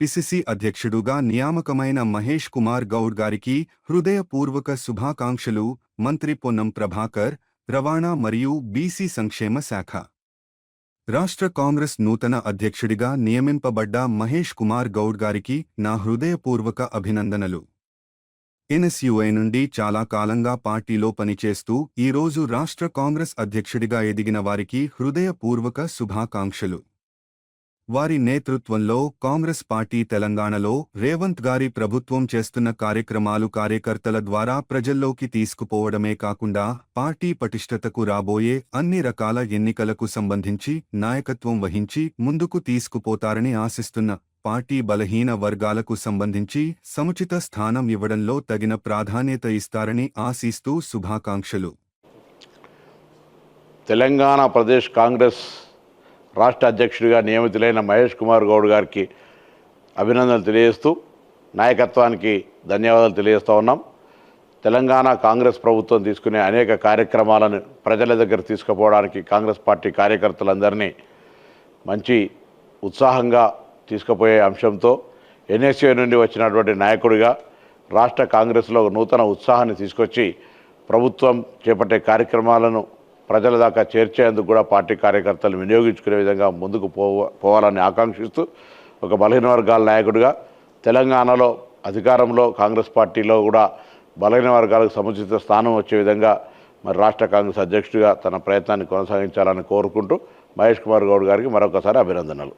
PCC అధ్యక్షుడుగా నియామకమైన మహేష్ కుమార్ గౌడ్ గారికి హృదయపూర్వక శుభాకాంక్షలు మంత్రి పొన్నం ప్రభాకర్ రవాణా మరియు బీసీ సంక్షేమ శాఖ. రాష్ట్ర కాంగ్రెస్ నూతన అధ్యక్షుడిగా నియమింపబడ్డ మహేష్ కుమార్ గౌడ్ గారికి నా హృదయపూర్వక అభినందనలు. ఎన్ఎస్యుఐ నుండి చాలా కాలంగా పార్టీలో పనిచేస్తూ ఈరోజు రాష్ట్ర కాంగ్రెస్ అధ్యక్షుడిగా ఎదిగిన వారికి హృదయపూర్వక శుభాకాంక్షలు. వారి నేతృత్వంలో కాంగ్రెస్ పార్టీ తెలంగాణలో రేవంత్ గారి ప్రభుత్వం చేస్తున్న కార్యక్రమాలు కార్యకర్తల ద్వారా ప్రజల్లోకి తీసుకుపోవడమే కాకుండా పార్టీ పటిష్టతకు రాబోయే అన్ని రకాల ఎన్నికలకు సంబంధించి నాయకత్వం వహించి ముందుకు తీసుకుపోతారని ఆశిస్తున్న పార్టీ బలహీన వర్గాలకు సంబంధించి సముచిత స్థానం ఇవ్వడంలో తగిన ప్రాధాన్యత ఇస్తారని ఆశిస్తూ శుభాకాంక్షలు. తెలంగాణ ప్రదేశ్ కాంగ్రెస్ రాష్ట్ర అధ్యక్షుడిగా నియమితులైన మహేష్ కుమార్ గౌడ్ గారికి అభినందనలు తెలియజేస్తూ నాయకత్వానికి ధన్యవాదాలు తెలియజేస్తూ ఉన్నాం. తెలంగాణ కాంగ్రెస్ ప్రభుత్వం తీసుకునే అనేక కార్యక్రమాలను ప్రజల దగ్గర తీసుకుపోవడానికి కాంగ్రెస్ పార్టీ కార్యకర్తలందరినీ మంచి ఉత్సాహంగా తీసుకుపోయే అంశంతో ఎన్ఎస్ఏ నుండి వచ్చినటువంటి నాయకుడిగా రాష్ట్ర కాంగ్రెస్లో నూతన ఉత్సాహాన్ని తీసుకొచ్చి ప్రభుత్వం చేపట్టే కార్యక్రమాలను ప్రజల దాకా చేర్చేందుకు కూడా పార్టీ కార్యకర్తలు వినియోగించుకునే విధంగా ముందుకు పోవాలని ఆకాంక్షిస్తూ ఒక బలహీన వర్గాల నాయకుడిగా తెలంగాణలో అధికారంలో కాంగ్రెస్ పార్టీలో కూడా బలహీన వర్గాలకు సముచిత స్థానం వచ్చే విధంగా మరి రాష్ట్ర కాంగ్రెస్ అధ్యక్షుడిగా తన ప్రయత్నాన్ని కొనసాగించాలని కోరుకుంటూ మహేష్ కుమార్ గౌడ్ గారికి మరొకసారి అభినందనలు.